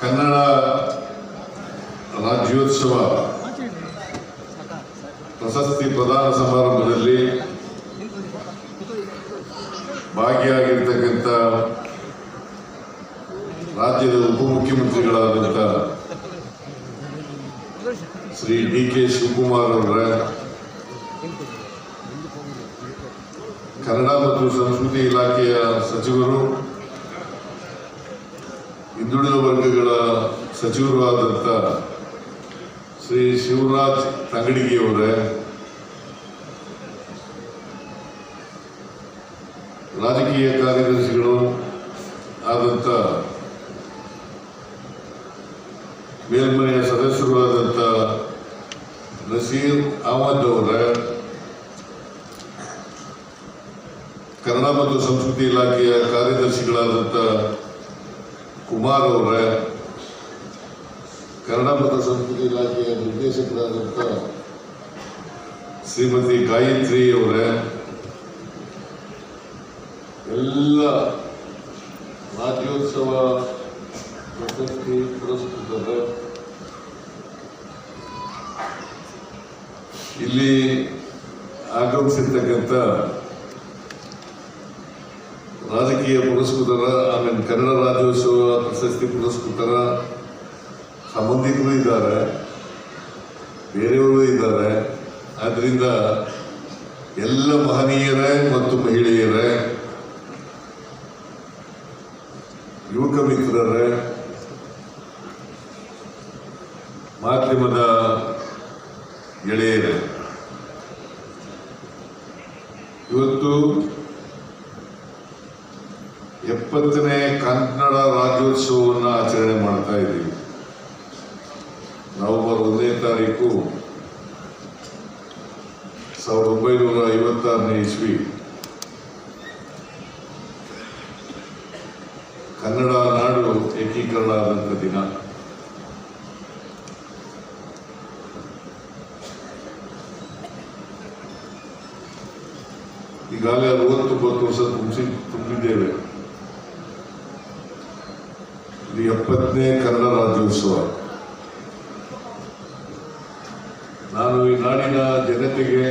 ಕನ್ನಡ ರಾಜ್ಯೋತ್ಸವ ಪ್ರಶಸ್ತಿ ಪ್ರದಾನ ಸಮಾರಂಭದಲ್ಲಿ ಭಾಗಿಯಾಗಿರ್ತಕ್ಕಂಥ ರಾಜ್ಯದ ಉಪಮುಖ್ಯಮಂತ್ರಿಗಳಾದಂಥ ಶ್ರೀ ಡಿ ಕೆ ಶಿವಕುಮಾರ್ ಅವರ ಕನ್ನಡ ಮತ್ತು ಸಂಸ್ಕೃತಿ ಇಲಾಖೆಯ ಸಚಿವರು ಹಿಂದುಳಿದ ವರ್ಗಗಳ ಸಚಿವರು ಆದಂತ ಶ್ರೀ ಶಿವರಾಜ್ ತಂಗಡಿಗಿಯವರೇ ರಾಜಕೀಯ ಕಾರ್ಯದರ್ಶಿಗಳು ಆದಂತ ಮೇಲ್ಮನೆಯ ಸದಸ್ಯರು ಆದಂತ ನಸೀರ್ ಅಹಮದ್ ಅವರೇ, ಕನ್ನಡ ಮತ್ತು ಸಂಸ್ಕೃತಿ ಇಲಾಖೆಯ ಕಾರ್ಯದರ್ಶಿಗಳಾದಂಥ ಕುಮಾರ್ ಅವರೇ, ಕನ್ನಡ ಮತ್ತು ಸಂಸ್ಕೃತಿ ಇಲಾಖೆಯ ನಿರ್ದೇಶಕರಾದಂಥ ಶ್ರೀಮತಿ ಗಾಯತ್ರಿ ಅವರೇ, ಎಲ್ಲ ರಾಜ್ಯೋತ್ಸವ ಪ್ರಶಸ್ತಿ ಪುರಸ್ಕೃತರು. ಇಲ್ಲಿ ಆಗಮಿಸಿರ್ತಕ್ಕಂಥ ರಾಜಕೀಯ ಪುರಸ್ಕೃತರ, ಆಮೇಲೆ ಕನ್ನಡ ರಾಜ್ಯೋತ್ಸವ ಪ್ರಶಸ್ತಿ ಪುರಸ್ಕೃತರ ಸಂಬಂಧಿಕರು ಇದ್ದಾರೆ. ಬೇರೆಯವರು ಇದ್ದಾರೆ. ಆದ್ದರಿಂದ ಎಲ್ಲ ಮಹನೀಯರೇ ಮತ್ತು ಮಹಿಳೆಯರೇ, ಯುವಕ ಮಿತ್ರರೇ, ಮಾಧ್ಯಮದ ಗೆಳೆಯರೇ, ಇವತ್ತು ಎಪ್ಪತ್ತನೇ ಕನ್ನಡ ರಾಜ್ಯೋತ್ಸವವನ್ನು ಆಚರಣೆ ಮಾಡ್ತಾ ಇದ್ದೀವಿ. ನವೆಂಬರ್ ಒಂದನೇ ತಾರೀಕು ಸಾವಿರದ ಒಂಬೈನೂರ ಐವತ್ತಾರನೇ ಇಸ್ವಿ. ಕನ್ನಡ ನಾಡು ಏಕೀಕರಣ ಆದಂಥ ದಿನ. ಈಗಾಗಲೇ ಅರವತ್ತೊಂಬತ್ತು ವರ್ಷ ತುಂಬಿಸಿ ಕನ್ನಡ ರಾಜ್ಯೋತ್ಸವ. ನಾನು ಈ ನಾಡಿನ ಜನತೆಗೆ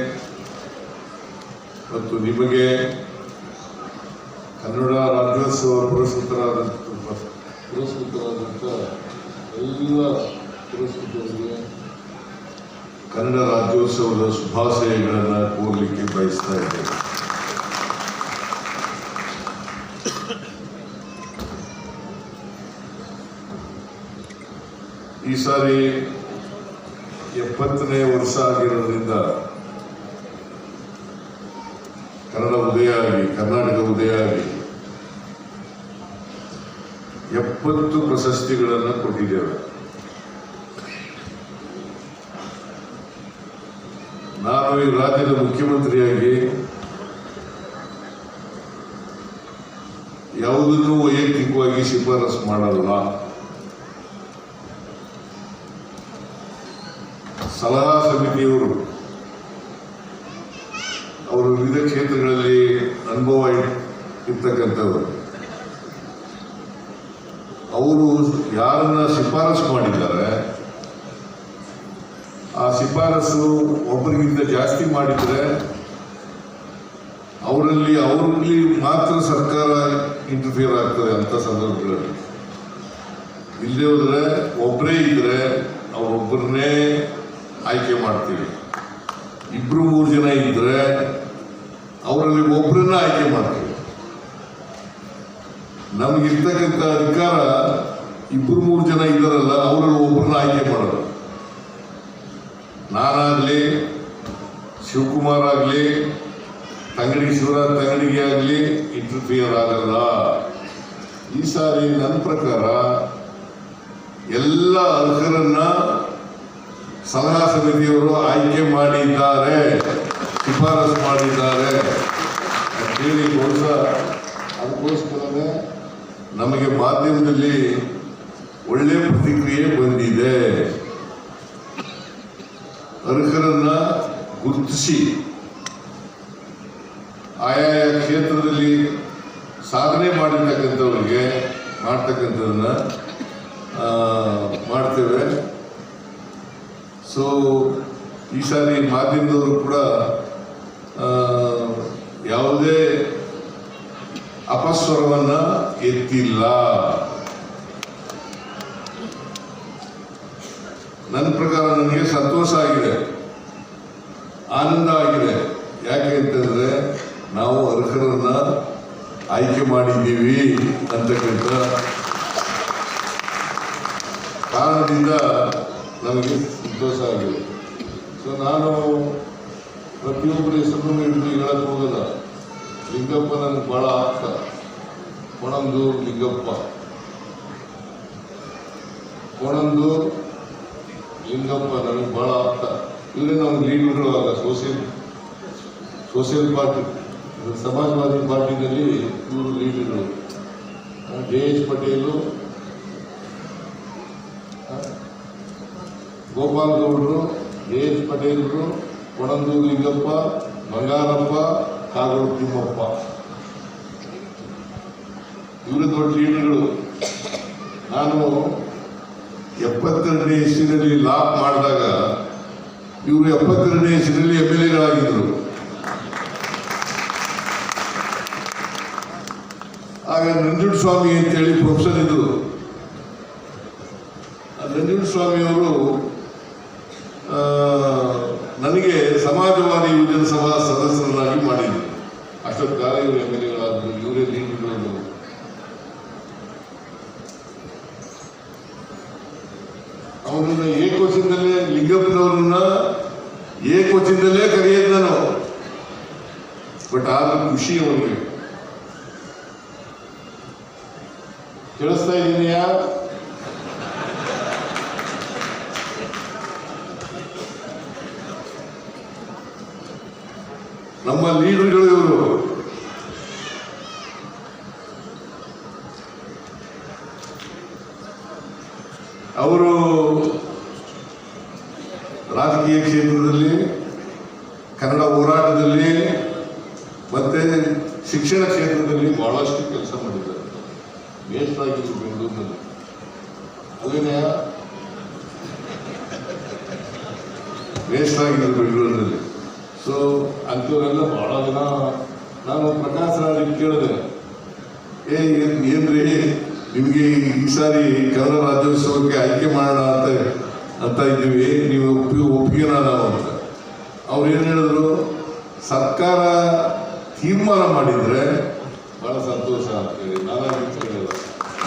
ಮತ್ತು ನಿಮಗೆ ಕನ್ನಡ ರಾಜ್ಯೋತ್ಸವ ಪುರಸ್ಕೃತರಾದ ಪುರಸ್ಕೃತರಾದಂಥ ಎಲ್ಲ ಪುರಸ್ಕೃತರಿಗೆ ಕನ್ನಡ ರಾಜ್ಯೋತ್ಸವದ ಶುಭಾಶಯಗಳನ್ನು ಕೋರಲಿಕ್ಕೆ ಬಯಸ್ತಾ ಇದ್ದೇನೆ. ಈ ಸಾರಿ ಎಪ್ಪತ್ತನೇ ವರ್ಷ ಆಗಿರೋದ್ರಿಂದ ಕನ್ನಡ ಉದಯ ಆಗಿ ಕರ್ನಾಟಕ ಉದಯ ಆಗಿ ಎಪ್ಪತ್ತು ಪ್ರಶಸ್ತಿಗಳನ್ನು ಕೊಟ್ಟಿದ್ದೇವೆ. ನಾನು ಈ ರಾಜ್ಯದ ಮುಖ್ಯಮಂತ್ರಿಯಾಗಿ ಯಾವುದನ್ನು ವೈಯಕ್ತಿಕವಾಗಿ ಶಿಫಾರಸು ಮಾಡಲ್ಲ ಸಲಹಾ ಸಮಿತಿಯವರು ಅವರು ವಿವಿಧ ಕ್ಷೇತ್ರಗಳಲ್ಲಿ ಅನುಭವ ಇರ್ತಕ್ಕಂಥವ್ರು. ಅವರು ಯಾರನ್ನ ಶಿಫಾರಸು ಮಾಡಿದ್ದಾರೆ, ಆ ಶಿಫಾರಸು ಒಬ್ಬರಿಗಿಂತ ಜಾಸ್ತಿ ಮಾಡಿದರೆ ಅವರಲ್ಲಿ ಅವರಲ್ಲಿ ಮಾತ್ರ ಸರ್ಕಾರ ಇಂಟರ್ಫಿಯರ್ ಆಗ್ತದೆ ಅಂತ ಸಂದರ್ಭಗಳಲ್ಲಿ. ಇಲ್ಲದೆ ಹೋದ್ರೆ ಒಬ್ಬರೇ ಇದ್ರೆ ಅವರೊಬ್ಬರನ್ನೇ ಆಯ್ಕೆ ಮಾಡ್ತೀವಿ. ಇಬ್ರು ಮೂರು ಜನ ಇದ್ರೆ ಅವರಲ್ಲಿ ಒಬ್ಬರನ್ನ ಆಯ್ಕೆ ಮಾಡ್ತೀವಿ. ನಮಗಿರ್ತಕ್ಕಂಥ ಅಧಿಕಾರ ಇಬ್ರು ಮೂರು ಜನ ಇದ್ದಾರಲ್ಲ, ಅವರಲ್ಲಿ ಒಬ್ಬರನ್ನ ಆಯ್ಕೆ ಮಾಡೋದು. ನಾನಾಗಲಿ ಶಿವಕುಮಾರ್ ಆಗಲಿ, ತಂಗಡಿ ಶಿವರಾಜ್ ತಂಗಡಿಗೆ ಆಗಲಿ, ಇಂಟರ್ಫಿಯರ್ ಆಗಲ್ಲ. ಈ ಸಾರಿ ನನ್ನ ಪ್ರಕಾರ ಎಲ್ಲ ಅರ್ಹರನ್ನ ಸಲಹಾ ಸಮಿತಿಯವರು ಆಯ್ಕೆ ಮಾಡಿದ್ದಾರೆ, ಶಿಫಾರಸು ಮಾಡಿದ್ದಾರೆ. ಕೇಳಿ ಬಹುಶಃ ಅದಕ್ಕೋಸ್ಕರನೇ ನಮಗೆ ಮಾಧ್ಯಮದಲ್ಲಿ ಒಳ್ಳೆ ಪ್ರತಿಕ್ರಿಯೆ ಬಂದಿದೆ. ಅರ್ಹರನ್ನ ಗುರುತಿಸಿ. ಆಯಾಯ ಕ್ಷೇತ್ರದಲ್ಲಿ ಸಾಧನೆ ಮಾಡಿರ್ತಕ್ಕಂಥವ್ರಿಗೆ, ಮಾಡ್ತಕ್ಕಂಥದನ್ನ ಮಾಡ್ತೇವೆ. ಸೊ ಈ ಸಾರಿ ಮಾಧ್ಯಮದವರು ಕೂಡ ಯಾವುದೇ ಅಪಸ್ವರವನ್ನ ಎತ್ತಿಲ್ಲ. ನನ್ನ ಪ್ರಕಾರ ನನಗೆ ಸಂತೋಷ ಆಗಿದೆ. ಆನಂದ ಆಗಿದೆ. ಯಾಕೆ ಅಂತಂದ್ರೆ, ನಾವು ಅರ್ಹರನ್ನ ಆಯ್ಕೆ ಮಾಡಿದ್ದೀವಿ ಅಂತಕ್ಕಂಥ ಕಾರಣದಿಂದ ನಮಗೆ ಸಂತೋಷ ಆಗಿದೆ. ಸೊ ನಾನು ಪ್ರತಿಯೊಬ್ಬರ ಹೆಸರನ್ನು ಹಿಡಿದು ಹೇಳಕ್ ಹೋಗಲ್ಲ. ಲಿಂಗಪ್ಪ ನನಗೆ ಬಹಳ ಆಪ್ತ. ಕೊಣಂದೂರು ಲಿಂಗಪ್ಪ. ಕೊಣಂದೂರು ಲಿಂಗಪ್ಪ ನನಗೆ ಬಹಳ ಆಪ್ತ. ಇಲ್ಲಿ ನಮ್ಮ ಲೀಡರ್ಗಳು ಆಗ ಸೋಷಿಯಲ್ ಸೋಷಿಯಲ್ ಪಾರ್ಟಿ. ಸಮಾಜವಾದಿ ಪಾರ್ಟಿನಲ್ಲಿ ಇವರು ಲೀಡರ್ಗಳು ಜೆ ಎಚ್ ಪಟೇಲು ಗೋಪಾಲ್ ಗೌಡರು ಜೆ ಎಸ್ ಪಟೇಲರು, ಕೊಣಂದೂರು ಬಂಗಾರಪ್ಪ ಕಾಗೋಡು ತಿಮ್ಮಪ್ಪ. ಇವರು ದೊಡ್ಡ ಲೀಡರ್ಗಳು. ನಾನು ಎಪ್ಪತ್ತೆರಡನೇ ಇಸ್ವಿನಲ್ಲಿ ಲಾಕ್ ಮಾಡಿದಾಗ ಇವರು ಎಪ್ಪತ್ತೆರಡನೇ ಇಸ್ವಿನಲ್ಲಿ ಎಂ ಎಲ್ ಎಗಳಾಗಿದ್ದರು ಆಗ ನಂಜುಡ್ ಸ್ವಾಮಿ ಅಂತೇಳಿ ಪ್ರೊಫೆಸರ್ ಆ ಸ್ವಾಮಿ ಸ್ವಾಮಿಯವರು ಆ, ನನಗೆ ಸಮಾಜವಾದಿ ಯುವಜನ ಸಭಾ ಸದಸ್ಯರನ್ನಾಗಿ ಮಾಡಿದ್ರು ಅಷ್ಟೊತ್ತು ಕಾಲ ಇವರು ಎಂ ಎಲ್ ಎಗಳಾದ್ರು ಇವರೇ ಲೀಡರ್ಗಳು ಅವರನ್ನ ಏಕವಚನದಲ್ಲೇ ಲಿಂಗಪ್ಪನವ್ರನ್ನ ಏಕವಚನದಲ್ಲೇ ಕರೆಯೋದು ನಾನು ಬಟ್ ಅವರಿಗೆ ಕೇಳಿಸ್ತಾ ಇದೀನಿಯಾ ನಮ್ಮ ಲೀಡರ್ಗಳು ಇವರು ಅವರು ರಾಜಕೀಯ ಕ್ಷೇತ್ರದಲ್ಲಿ ಕನ್ನಡ ಹೋರಾಟದಲ್ಲಿ ಮತ್ತೆ ಶಿಕ್ಷಣ ಕ್ಷೇತ್ರದಲ್ಲಿ ಬಹಳಷ್ಟು ಕೆಲಸ ಮಾಡಿದ್ದಾರೆ ವೇಸ್ಟ್ ಆಗಿದ್ರು ಬೆಂಗಳೂರಿನಲ್ಲಿ ಅಲ್ಲೇನೆಯ ವೇಸ್ಟ್ ಆಗಿದ್ರು ಬೆಂಗಳೂರಿನಲ್ಲಿ ಸೊ ಅಂಥವರೆಲ್ಲ ಬಹಳ ಜನ ನಾನು ಪ್ರಕಾಶ್ ರಾಜ್ ಕೇಳಿದೆ ಏ ಏನ್ ಏನ್ರಿ ನಿಮ್ಗೆ ಈ ಸಾರಿ ಕನ್ನಡ ರಾಜ್ಯೋತ್ಸವಕ್ಕೆ ಆಯ್ಕೆ ಮಾಡೋಣ ಅಂತ ಅಂತ ಇದ್ದೀವಿ ನೀವು ಒಪ್ಪಿ ಒಪ್ಪಿಗೆನಾ ನಾವು ಅಂತ ಅವ್ರು ಏನ್ ಹೇಳಿದ್ರು ಸರ್ಕಾರ ತೀರ್ಮಾನ ಮಾಡಿದ್ರೆ ಬಹಳ ಸಂತೋಷ ಅಂತ ನಾನು ಹೇಳಿಲ್ಲ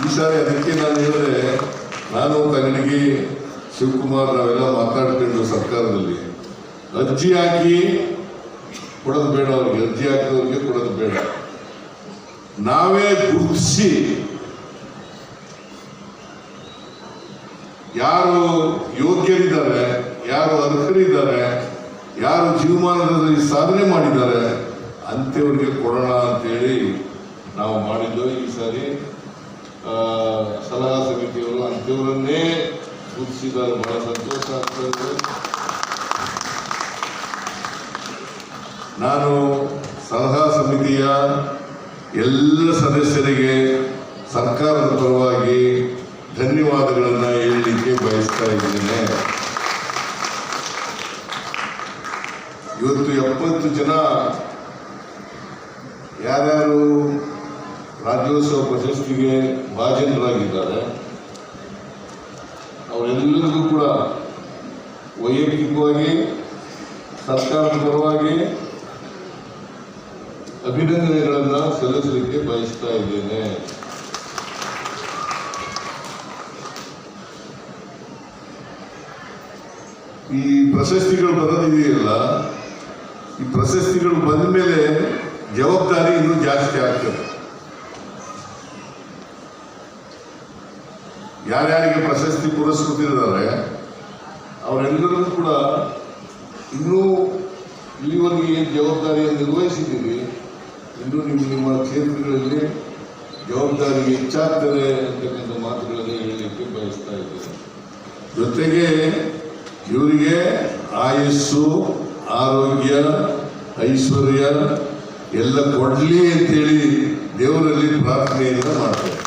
ಈ ಸಾರಿ ಅದಕ್ಕೆ ನಾನು ಹೇಳಿದ್ರೆ, ನಾನು ತಂಗಡಿಗೆ ಶಿವಕುಮಾರ್ ನಾವೆಲ್ಲ ಮಾತಾಡ್ಕೊಂಡು ಸರ್ಕಾರದಲ್ಲಿ. ಅರ್ಜಿ ಹಾಕಿ ಕೊಡೋದು ಬೇಡ ಅವ್ರಿಗೆ. ಅರ್ಜಿ ಹಾಕಿದವ್ರಿಗೆ ಕೊಡೋದು ಬೇಡ. ನಾವೇ ಗುರುತಿಸಿ ಯಾರು ಯೋಗ್ಯರಿದ್ದಾರೆ, ಯಾರು ಅರ್ಹರಿದ್ದಾರೆ ಯಾರು ಜೀವಮಾನದಲ್ಲಿ ಸಾಧನೆ ಮಾಡಿದ್ದಾರೆ, ಅಂಥವ್ರಿಗೆ ಕೊಡೋಣ ಅಂತೇಳಿ ನಾವು ಮಾಡಿದ್ದು. ಈ ಸಾರಿ ಸಲಹಾ ಸಮಿತಿಯವರು ಅಂಥವರನ್ನೇ ಗುರುತಿಸಿದ್ದಾರೆ. ಬಹಳ ಸಂತೋಷ ಆಗ್ತದೆ ನಾನು ಸಲಹಾ ಸಮಿತಿಯ ಎಲ್ಲ ಸದಸ್ಯರಿಗೆ ಸರ್ಕಾರದ ಪರವಾಗಿ ಧನ್ಯವಾದಗಳನ್ನು ಹೇಳಲಿಕ್ಕೆ ಬಯಸ್ತಾ ಇದ್ದೇನೆ. ಇವತ್ತು ಎಪ್ಪತ್ತು ಜನ ಯಾರ್ಯಾರು ರಾಜ್ಯೋತ್ಸವ ಪ್ರಶಸ್ತಿಗೆ ಭಾಜನರಾಗಿದ್ದಾರೆ, ಅವರೆಲ್ಲರಿಗೂ ಕೂಡ ವೈಯಕ್ತಿಕವಾಗಿ, ಸರ್ಕಾರದ ಪರವಾಗಿ ಅಭಿನಂದನೆಗಳನ್ನು ಸಲ್ಲಿಸಲಿಕ್ಕೆ ಬಯಸ್ತಾ ಇದ್ದೇನೆ. ಈ ಪ್ರಶಸ್ತಿಗಳು ಬರೋದಿದೆಯಲ್ಲ ಈ ಪ್ರಶಸ್ತಿಗಳು ಬಂದ ಮೇಲೆ ಜವಾಬ್ದಾರಿ ಇನ್ನೂ ಜಾಸ್ತಿ ಆಗ್ತದೆ. ಯಾರ್ಯಾರಿಗೆ ಪ್ರಶಸ್ತಿ ಪುರಸ್ಕೃತಿದ್ದಾರೆ ಅವರೆಲ್ಲರೂ ಕೂಡ ಇನ್ನೂ ಇಲ್ಲಿವರೆಗೆ ಜವಾಬ್ದಾರಿಯನ್ನು ನಿರ್ವಹಿಸಿದ್ದೀರಿ, ಇನ್ನೂ ನಿಮ್ಮ ನಿಮ್ಮ ಕ್ಷೇತ್ರಗಳಲ್ಲಿ ಜವಾಬ್ದಾರಿ ಹೆಚ್ಚಾಗ್ತದೆ ಅಂತಕ್ಕಂಥ ಮಾತುಗಳನ್ನು ಹೇಳಲಿಕ್ಕೆ ಬಯಸ್ತಾ ಇದ್ದೇನೆ. ಜೊತೆಗೆ ಇವರಿಗೆ ಆಯಸ್ಸು ಆರೋಗ್ಯ, ಐಶ್ವರ್ಯ ಎಲ್ಲ ಕೊಡಲಿ ಅಂತೇಳಿ ದೇವರಲ್ಲಿ ಪ್ರಾರ್ಥನೆಯಿಂದ ಮಾಡ್ತಾರೆ.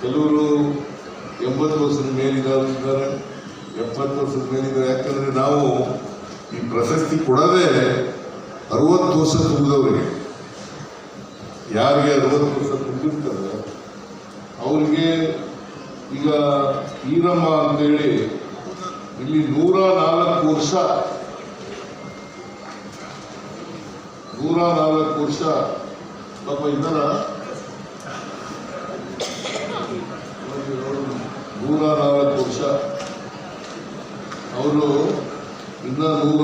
ಕೆಲವರು ಎಂಬತ್ತು ವರ್ಷದ ಮೇಲಿದ್ದಾರೆ ಎಪ್ಪತ್ತು ವರ್ಷದ ಮೇಲಿದ್ದಾರೆ. ಯಾಕಂದ್ರೆ ನಾವು ಈ ಪ್ರಶಸ್ತಿ ಕೊಡದೆ ಅರವತ್ತು ವರ್ಷ ತುಂಬಿದವರಿಗೆ ಯಾರಿಗೆ ಅರವತ್ತು ವರ್ಷ ತುಂಬಿರ್ತಾರೆ ಅವರಿಗೆ ಈಗ ಈರಮ್ಮ ಅಂತೇಳಿ ಇಲ್ಲಿ ನೂರ ನಾಲ್ಕು ವರ್ಷ. ನೂರ ನಾಲ್ಕು ವರ್ಷ. ಪಾಪ ಇದರ ನೂರ ನಾಲ್ಕು ವರ್ಷ. ಅವರು ಇನ್ನ ನೂರ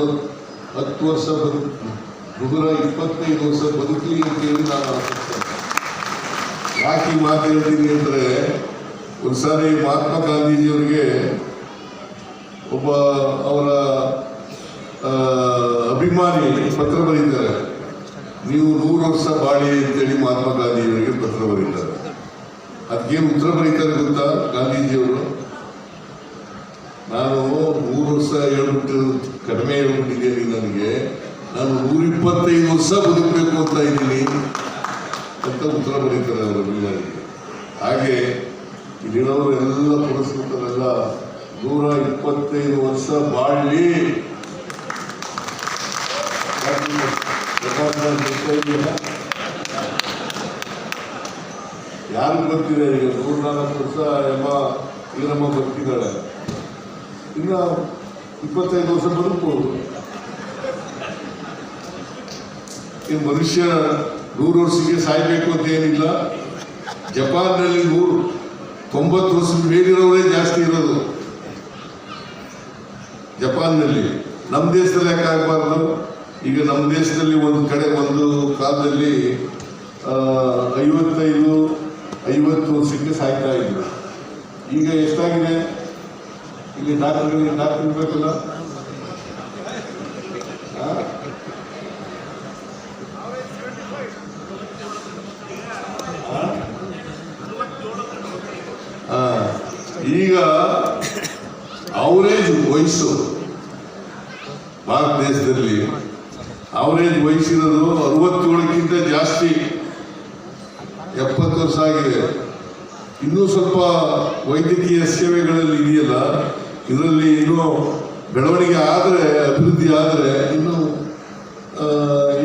ಹತ್ತು ವರ್ಷ ಬದುಕು ನೂರ ಇಪ್ಪತ್ತೈದು ವರ್ಷ ಬದುಕಲಿ ಅಂತೇಳಿ ನಾನು ಯಾಕೆ ಮಾತಾಡ್ತೀನಿ ಅಂದ್ರೆ, ಒಂದ್ಸಾರಿ ಮಹಾತ್ಮ ಗಾಂಧೀಜಿಯವರಿಗೆ ಒಬ್ಬ ಅವರ ಅಭಿಮಾನಿ ಪತ್ರ ಬರೀತಾರೆ. ನೀವು ನೂರು ವರ್ಷ ಬಾಳಿ ಅಂತೇಳಿ ಮಹಾತ್ಮ ಗಾಂಧಿಯವರಿಗೆ ಪತ್ರ ಬರೀತಾರೆ. ಅದಕ್ಕೇನು ಉತ್ತರ ಬರೀತಾರೆ ಗೊತ್ತಾ ಗಾಂಧೀಜಿಯವರು? ನಾನು ನೂರು ವರ್ಷ ಹೇಳ್ಬಿಟ್ಟು ಕಡಿಮೆ ಹೇಳ್ಬಿಟ್ಟಿದ್ದೀನಿ ನನಗೆ. ನಾನು ನೂರ ಇಪ್ಪತ್ತೈದು ವರ್ಷ ಬದುಕಬೇಕು ಅಂತ ಇದ್ದೀನಿ ಅಂತ ಉತ್ತರ ಬರೀತಾರೆ ಅವರ ಅಭಿಮಾನಿಗೆ ಹಾಗೆ ಇಲ್ಲಿರೋರೆಲ್ಲ ಪುರಸ್ಕೃತರೆಲ್ಲ ನೂರ ಇಪ್ಪತ್ತೈದು ವರ್ಷ ಬಾಳ್ಲಿ. ಯಾರು ಬರ್ತಿದೆ ಈಗ? ನೂರ್ನಾಲ್ಕು ವರ್ಷ ಎಂಬ ಈರಮ್ಮ ಬರ್ತಿದ್ದಾಳೆ ಇನ್ನ ಇಪ್ಪತ್ತೈದು ವರ್ಷ ಬದುಕ್ಬೋದು. ಈ ಮನುಷ್ಯ ನೂರು ವರ್ಷಕ್ಕೆ ಸಾಯ್ಬೇಕು ಅಂತ ಏನಿಲ್ಲ. ಜಪಾನ್ನಲ್ಲಿ ನೂರು ತೊಂಬತ್ತು ವರ್ಷ ಮೇಲಿರೋರೇ ಜಾಸ್ತಿ ಇರೋದು. ಜಪಾನ್ನಲ್ಲಿ ನಮ್ಮ ದೇಶದಲ್ಲಿ ಯಾಕೆ ಆಗಬಾರ್ದು ಈಗ ನಮ್ಮ ದೇಶದಲ್ಲಿ ಒಂದು ಕಡೆ, ಒಂದು ಕಾಲದಲ್ಲಿ ಐವತ್ತೈದು, ಐವತ್ತು ವರ್ಷಕ್ಕೆ ಸಾಯ್ತಾ ಇದ್ರು. ಈಗ ಎಷ್ಟಾಗಿದೆ? ಇಲ್ಲಿ ಡಾಕ್ಟರ್ಗಳಿಗೆ ಡಾಕ್ಟರ್ ಇರಬೇಕಲ್ಲ? ಈಗ ಅವರೇಜ್ ವಯಸ್ಸು. ಭಾರತ ದೇಶದಲ್ಲಿ ಅವರೇಜ್ ವಯಸ್ಸಿರೋದು ಅರವತ್ತೇಳಕ್ಕಿಂತ ಜಾಸ್ತಿ, ಎಪ್ಪತ್ತು ವರ್ಷ ಆಗಿದೆ. ಇನ್ನೂ ಸ್ವಲ್ಪ ವೈದ್ಯಕೀಯ ಸೇವೆಗಳಲ್ಲಿ ಇದೆಯಲ್ಲ, ಇದರಲ್ಲಿ ಇನ್ನೂ ಬೆಳವಣಿಗೆ ಆದರೆ, ಅಭಿವೃದ್ಧಿ ಆದರೆ ಇನ್ನು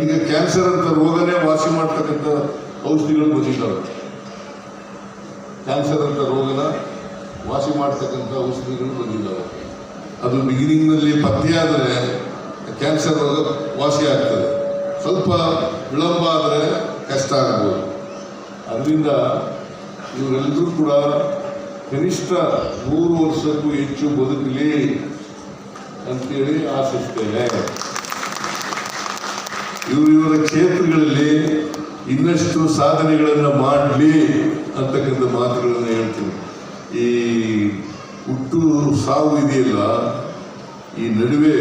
ಈಗ ಕ್ಯಾನ್ಸರ್ ಅಂತ ರೋಗನೇ ವಾಸಿ ಮಾಡ್ತಕ್ಕಂಥ ಔಷಧಿಗಳು ಬಂದಿದ್ದಾವೆ. ಕ್ಯಾನ್ಸರ್ ಅಂತ ರೋಗನ ವಾಸಿ ಮಾಡ್ತಕ್ಕಂಥ ಔಷಧಿಗಳು ಬಂದಿದ್ದಾವೆ. ಅದು ಬಿಗಿನಿಂಗ್ನಲ್ಲಿ ಪತ್ತೆಯಾದರೆ ಕ್ಯಾನ್ಸರ್ ರೋಗ ವಾಸಿ ಆಗ್ತದೆ. ಸ್ವಲ್ಪ ವಿಳಂಬ ಆದರೆ ಕಷ್ಟ ಆಗ್ಬೋದು. ಅದರಿಂದ ಇವರೆಲ್ಲರೂ ಕೂಡ ಕನಿಷ್ಠ ಮೂರು ವರ್ಷಕ್ಕೂ ಹೆಚ್ಚು ಬದುಕಲಿ ಅಂತೇಳಿ ಆಶಿಸ್ತೇನೆ. ಇವರು ಇವರ ಕ್ಷೇತ್ರಗಳಲ್ಲಿ ಇನ್ನಷ್ಟು ಸಾಧನೆಗಳನ್ನು ಮಾಡಲಿ ಅಂತಕ್ಕಂಥ ಮಾತುಗಳನ್ನು ಹೇಳ್ತೀನಿ. ಈ ಹುಟ್ಟು ಸಾವು ಇದೆಯಲ್ಲ, ಈ ನಡುವೆ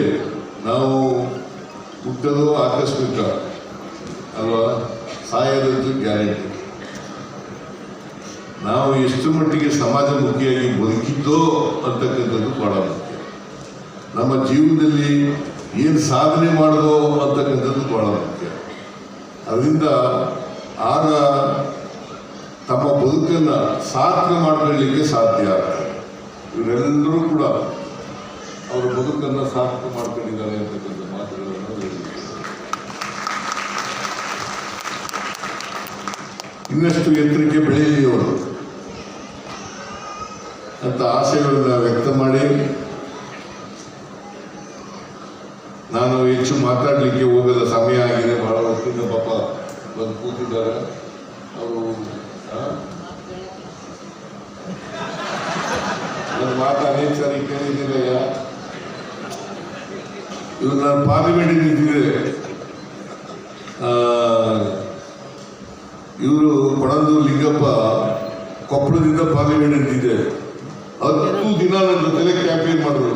ನಾವು ಹುಟ್ಟೋದು ಆಕಸ್ಮಿಕ. ಅಲ್ವಾ? ಸಾಯೋದಂತೂ ಗ್ಯಾರಂಟಿ. ನಾವು ಎಷ್ಟು ಮಟ್ಟಿಗೆ ಸಮಾಜಮುಖಿಯಾಗಿ ಬದುಕಿದ್ದೋ ಅಂತಕ್ಕಂಥದ್ದು ಬಹಳ ಮುಖ್ಯ. ನಮ್ಮ ಜೀವನದಲ್ಲಿ ಏನು ಸಾಧನೆ ಮಾಡೋದೋ ಅಂತಕ್ಕಂಥದ್ದು ಬಹಳ ಮುಖ್ಯ. ಅದರಿಂದ ಆಗ ತಮ್ಮ ಬದುಕನ್ನು ಸಾಧನೆ ಮಾಡಿಕೊಳ್ಳಲಿಕ್ಕೆ ಸಾಧ್ಯ ಆಗ್ತದೆ. ಇವರೆಲ್ಲರೂ ಕೂಡ ಅವರ ಬದುಕನ್ನು ಸಾರ್ಥಕ ಮಾಡ್ಕೊಂಡಿದ್ದಾರೆ ಅಂತಕ್ಕಂಥ ಮಾತುಗಳನ್ನು ಇನ್ನಷ್ಟು ಎತ್ತರಕ್ಕೆ ಬೆಳೆಯಲಿ ಅವರು. ಅಂತ ಆಶಯಗಳನ್ನು ವ್ಯಕ್ತ ಮಾಡಿ, ನಾನು ಹೆಚ್ಚು ಮಾತಾಡಲಿಕ್ಕೆ ಹೋಗದ ಸಮಯ ಆಗಿದೆ, ಬಹಳ ಹೊತ್ತಿನ ಪಾಪ ಬಂದು ಕೂತಿದ್ದಾರೆ. ಅವರು ನನ್ನ ಮಾತು ಅನೇಕ ಕೇಳಿದ್ದೀರಯ್ಯ? ಇವರು ನಾನು ಪಾರ್ಲಿಮೆಂಟ್ ನಿಂತಿದ್ದೆ ಇವರು ಕೊಡಂದೂರು ಲಿಂಗಪ್ಪ ಕೊಪ್ಪಳದಿಂದ ಪಾರ್ಲಿಮೆಂಟ್ ನಿಂತಿದ್ದೆ ಹತ್ತು ದಿನ ನನ್ನ ಜೊತೆಲೆ ಕ್ಯಾಂಪೇನ್ ಮಾಡಿದ್ರು?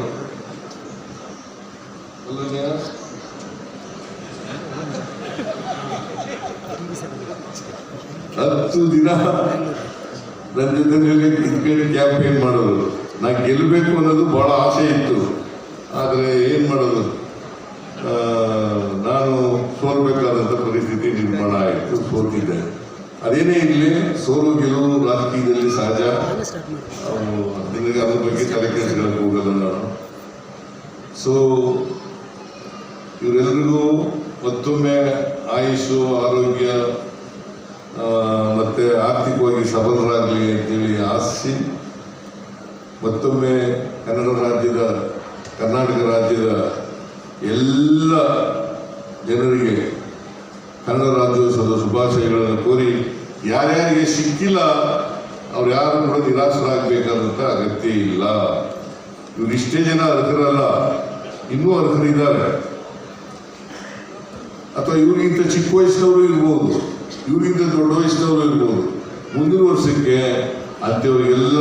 ಹತ್ತು ದಿನ ನನ್ನ ಜೊತೆಯಲ್ಲಿ ಕ್ರಿಕೆಟ್ ಕ್ಯಾಂಪೇನ್ ಮಾಡೋದು ನಾ ಗೆಲ್ಲಬೇಕು ಅನ್ನೋದು ಬಹಳ ಆಸೆ ಇತ್ತು. ಆದರೆ ಏನು ಮಾಡೋದು? ಅದೇನೇ ಇರಲಿ ಸೋಲು ಗೆಲುವು ರಾಜಕೀಯದಲ್ಲಿ ಸಹಜ. ನಿಮಗೆ ಅದ್ರ ಬಗ್ಗೆ ತಲೆ ಕೆಡಿಸ್ಕೊಳ್ಳೋಕೆ ಹೋಗಲ್ಲ ನಾನು. ಸೊ ಇವರೆಲ್ಲರಿಗೂ ಮತ್ತೊಮ್ಮೆ ಆಯುಷು ಆರೋಗ್ಯ ಮತ್ತೆ ಆರ್ಥಿಕವಾಗಿ ಸಬಲರಾಗಲಿ ಅಂತೇಳಿ ಆಶಿಸಿ ಮತ್ತೊಮ್ಮೆ ಕನ್ನಡ ರಾಜ್ಯದ ಕರ್ನಾಟಕ ರಾಜ್ಯದ ಎಲ್ಲ ಜನರಿಗೆ ಕನ್ನಡ ರಾಜ್ಯೋತ್ಸವದ ಶುಭಾಶಯಗಳನ್ನು ಕೋರಿ ಯಾರ್ಯಾರಿಗೆ ಸಿಕ್ಕಿಲ್ಲ, ಅವ್ರು ಯಾರು ಕೂಡ ನಿರಾಶರಾಗಬೇಕಾದಂಥ ಅಗತ್ಯ ಇಲ್ಲ. ಇವ್ರು ಇಷ್ಟೇ ಜನ ಅರ್ಹರಲ್ಲ, ಇನ್ನೂ ಅರ್ಹರಿದ್ದಾರೆ. ಅಥವಾ ಇವ್ರಿಗಿಂತ ಚಿಕ್ಕ ವಯಸ್ಸಿನವರು ಇರ್ಬೋದು, ಇವ್ರಿಗಿಂತ ದೊಡ್ಡ ವಯಸ್ಸಿನವರು ಇರ್ಬೋದು. ಮುಂದಿನ ವರ್ಷಕ್ಕೆ ಅಂಥವರಿಗೆಲ್ಲ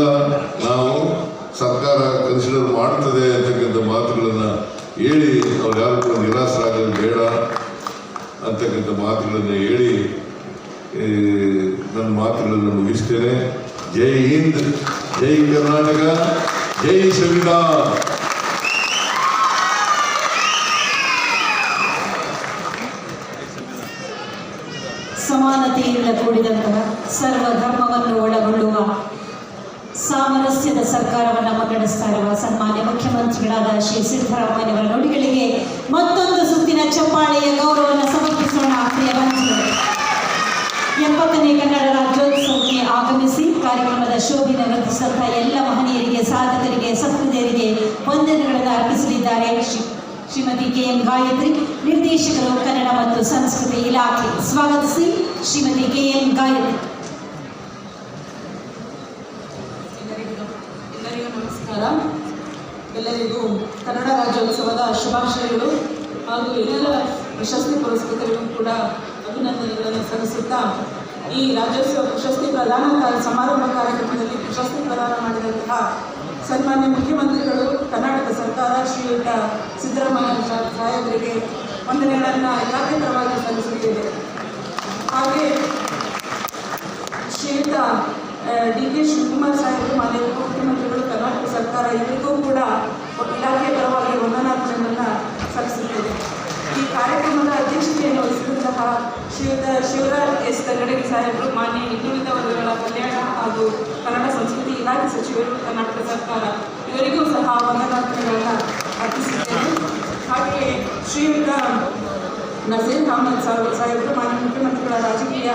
ನಾವು ಸರ್ಕಾರ ಕನ್ಸಿಡರ್ ಮಾಡ್ತದೆ ಅಂತಕ್ಕಂಥ ಮಾತುಗಳನ್ನು ಹೇಳಿ, ಅವ್ರು ಯಾರು ಕೂಡ ನಿರಾಸರಾಗಲು ಬೇಡ ಅಂತಕ್ಕಂಥ ಮಾತುಗಳನ್ನು ಹೇಳಿ ನನ್ನ ಮಾತುಗಳನ್ನು ಮುಗಿಸ್ತೇನೆ. ಜೈ ಹಿಂದ್, ಜೈ ಕರ್ನಾಟಕ, ಜೈ ಸಂವಿಧಾನ. ಸಮಾನತೆಯಿಂದ ಕೂಡಿದಂತಹ ಸರ್ವ ಧರ್ಮವನ್ನು ಒಳಗೊಳ್ಳುವ ಸಾಮರಸ್ಯದ ಸರ್ಕಾರವನ್ನು ಮುನ್ನಡೆಸ್ತಾ ಇರುವ ಸನ್ಮಾನ್ಯ ಮುಖ್ಯಮಂತ್ರಿಗಳಾದ ಶ್ರೀ ಸಿದ್ದರಾಮಯ್ಯವರ ನುಡಿಗಳಿಗೆ ಕನ್ನಡ ರಾಜ್ಯೋತ್ಸವಕ್ಕೆ ಆಗಮಿಸಿ ಕಾರ್ಯಕ್ರಮದ ಶೋಭೆ ವರ್ಧಿಸಿದಂತಹ ಎಲ್ಲ ಮಹನೀಯರಿಗೆ, ಸಾಧಕರಿಗೆ ಸತ್ಪುಜರಿಗೆ ವಂದನೆಗಳನ್ನು ಅರ್ಪಿಸಲಿದ್ದಾರೆ. ಶ್ರೀ ಶ್ರೀಮತಿ ಕೆ ಎಂ ಗಾಯತ್ರಿ, ನಿರ್ದೇಶಕರು ಕನ್ನಡ ಮತ್ತು ಸಂಸ್ಕೃತಿ ಇಲಾಖೆ. ಸ್ವಾಗತಿಸಿ ಶ್ರೀಮತಿ ಕೆ ಎಂ ಗಾಯತ್ರಿ. ಎಲ್ಲರಿಗೂ ಎಲ್ಲರಿಗೂ ನಮಸ್ಕಾರ. ಎಲ್ಲರಿಗೂ ಕನ್ನಡ ರಾಜ್ಯೋತ್ಸವದ ಶುಭಾಶಯಗಳು ಹಾಗೂ ಎಲ್ಲ ಪ್ರಶಸ್ತಿ ಪುರಸ್ಕೃತರಿಗೂ ಕೂಡ ಅಭಿನಂದನೆಗಳನ್ನು ಸಲ್ಲಿಸುತ್ತಾ ಈ ರಾಜ್ಯೋತ್ಸವ ಪ್ರಶಸ್ತಿ ಪ್ರದಾನ ಸಮಾರಂಭ ಕಾರ್ಯಕ್ರಮದಲ್ಲಿ ಪ್ರಶಸ್ತಿ ಪ್ರದಾನ ಮಾಡಿದಂತಹ ಸನ್ಮಾನ್ಯ ಮುಖ್ಯಮಂತ್ರಿಗಳು, ಕರ್ನಾಟಕ ಸರ್ಕಾರ ಶ್ರೀಯುತ ಸಿದ್ದರಾಮಯ್ಯ ಸಾಹೇಬರಿಗೆ ವಂದನೆಗಳನ್ನು ಪರವಾಗಿ ಸಲ್ಲಿಸುತ್ತೇವೆ. ಹಾಗೆ ಶ್ರೀಯುತ ಡಿ. ಕೆ. ಶಿವಕುಮಾರ್ ಸಾಹೇಬರು ಮಾನ್ಯ ಉಪಮುಖ್ಯಮಂತ್ರಿಗಳು ಕರ್ನಾಟಕ ಸರ್ಕಾರ ಇವರಿಗೂ ಕೂಡ ಇಲಾಖೆ ಪರವಾಗಿ ವಂದನಾರ್ಪಣೆಯನ್ನು ಸಲ್ಲಿಸುತ್ತೇವೆ ಈ ಕಾರ್ಯಕ್ರಮದ ಅಧ್ಯಕ್ಷತೆಯನ್ನು ವಹಿಸಿದಂತಹ ಶ್ರೀಯುತ ಶಿವರಾಜ್ ಎಸ್ ಕನ್ನಡಗಿ ಸಾಹೇಬರು ಮಾನ್ಯ ಹಿಂದುಳಿದ ವರ್ಗಗಳ ಕಲ್ಯಾಣ ಹಾಗೂ ಕನ್ನಡ ಸಂಸ್ಕೃತಿ ಇಲಾಖೆ ಸಚಿವರು ಕರ್ನಾಟಕ ಸರ್ಕಾರ ಇವರಿಗೂ ಸಹ ವಂದನಾರ್ಪಣೆಗಳನ್ನು ಅರ್ಪಿಸುತ್ತೇನೆ ಹಾಗೆಯೇ ಶ್ರೀಯುತ ನಜೀರ್ ಅಹಮದ್ ಸಾಹೇಬ್ ಸಾಹೇಬರು ಮಾನ್ಯ ಮುಖ್ಯಮಂತ್ರಿಗಳ ರಾಜಕೀಯ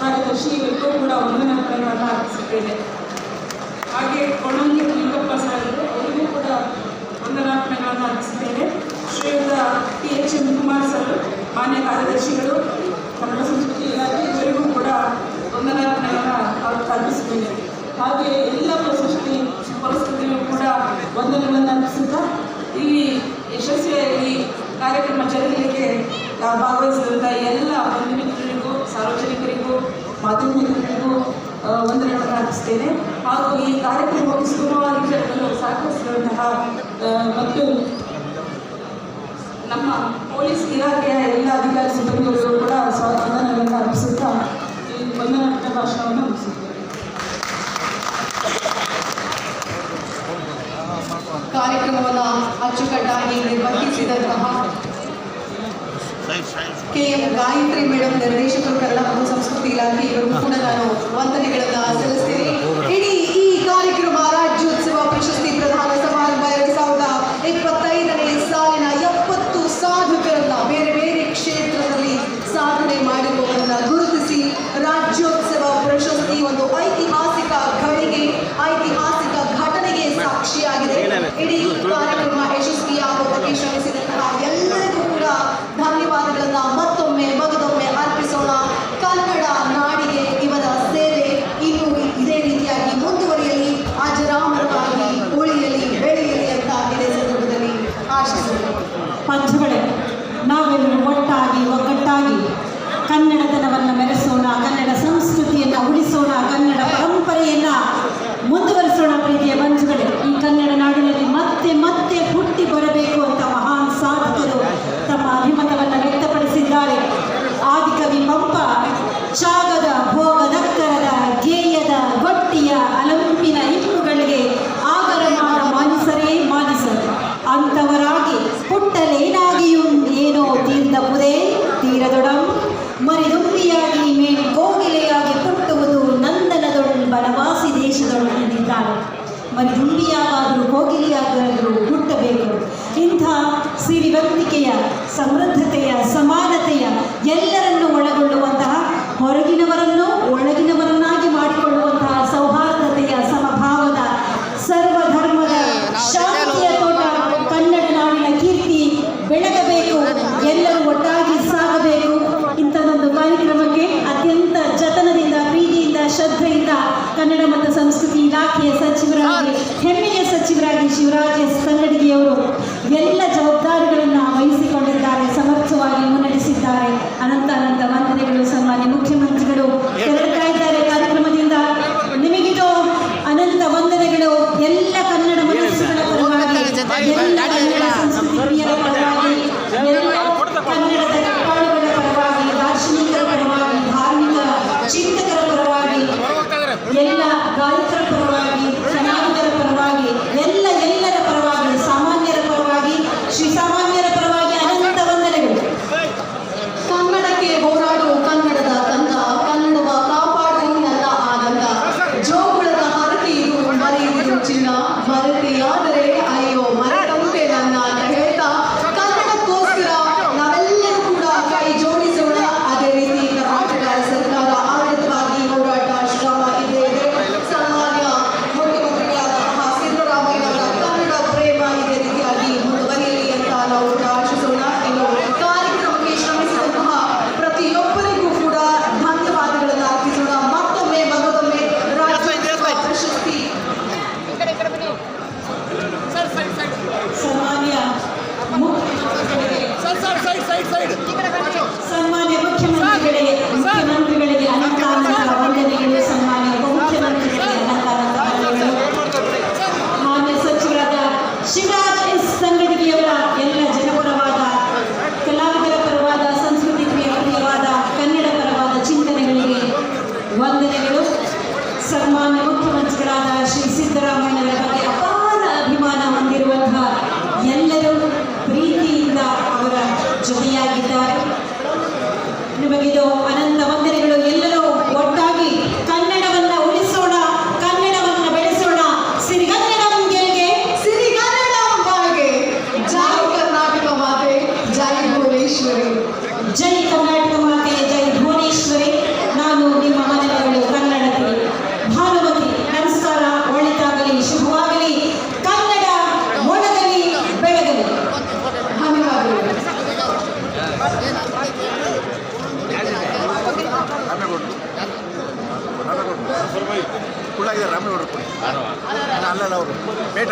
ಕಾರ್ಯದರ್ಶಿ ಇವರಿಗೂ ಕೂಡ ವಂದನಾರ್ಪಣೆಗಳನ್ನು ಅರ್ಪಿಸುತ್ತೇನೆ ಹಾಗೆ ಕೊಣಂಗಿ ಲಿಂಗಪ್ಪ ಸಾಹೇಬರು ಅವರಿಗೂ ಕೂಡ ವಂದನಾರ್ಪಣೆಗಳನ್ನು ಅರ್ಪಿಸುತ್ತೇನೆ Shriyuta T H M Kumar sir, ಮಾನ್ಯ ಕಾರ್ಯದರ್ಶಿಗಳು, ಕನ್ನಡ ಸಂಸ್ಕೃತಿ ಇಲಾಖೆ ಇವರಿಗೂ ಕೂಡ ವಂದನಾರ್ಪಣೆಗಳನ್ನು ಅರ್ಪಿಸುತ್ತೇನೆ ಹಾಗೆ ಎಲ್ಲ ಪ್ರಶಸ್ತಿ ಪುರಸ್ಕೃತಿಗೂ ಕೂಡ ವಂದನೆಗಳನ್ನು ಅರ್ಪಿಸುತ್ತಾ ಇಲ್ಲಿ ಯಶಸ್ವಿಯಾಗಿ ಕಾರ್ಯಕ್ರಮ ಜರುಗಲಿಕ್ಕೆ ಆ, ಭಾಗವಹಿಸಿದಂಥ ಎಲ್ಲ ಬಂಧುಮಿತ್ರರಿಗೂ ಸಾರ್ವಜನಿಕರಿಗೂ ಮಾಧ್ಯಮಿಕರಿಗೂ ಮಿತ್ರರಿಗೂ ವಂದನೆಗಳನ್ನು ಅರ್ಪಿಸ್ತೇನೆ ಹಾಗೂ ಈ ಕಾರ್ಯಕ್ರಮವನ್ನು ಸುಗಮವಾಗಿ ಜರುಗಲು ಸಹಕರಿಸಿದಂತಹ ಮತ್ತು ನಮ್ಮ ಪೊಲೀಸ್ ಇಲಾಖೆಯ ಎಲ್ಲ ಅಧಿಕಾರಿ ಸಿಬ್ಬಂದಿಗಳಿಗೂ ಕೂಡ ವಂದನೆಗಳನ್ನು ಅರ್ಪಿಸುತ್ತಾ ಈ ವಂದನಾಟ ಭಾಷಣವನ್ನು ಮುಗಿಸುತ್ತೇವೆ ಕಾರ್ಯಕ್ರಮವನ್ನು ಅಚ್ಚುಕಟ್ಟಾಗಿ ನಿರ್ವಹಿಸಿದಂತಹ ಕೆ ಎಂ ಗಾಯತ್ರಿ ಮೇಡಮ್ ನಿರ್ದೇಶಕರು ಕನ್ನಡ ಸಂಸ್ಕೃತಿ ಇಲಾಖೆ ಇವರು ಕೂಡ ನಾನು ವಂದನೆಗಳನ್ನು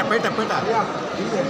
aperta, aperta.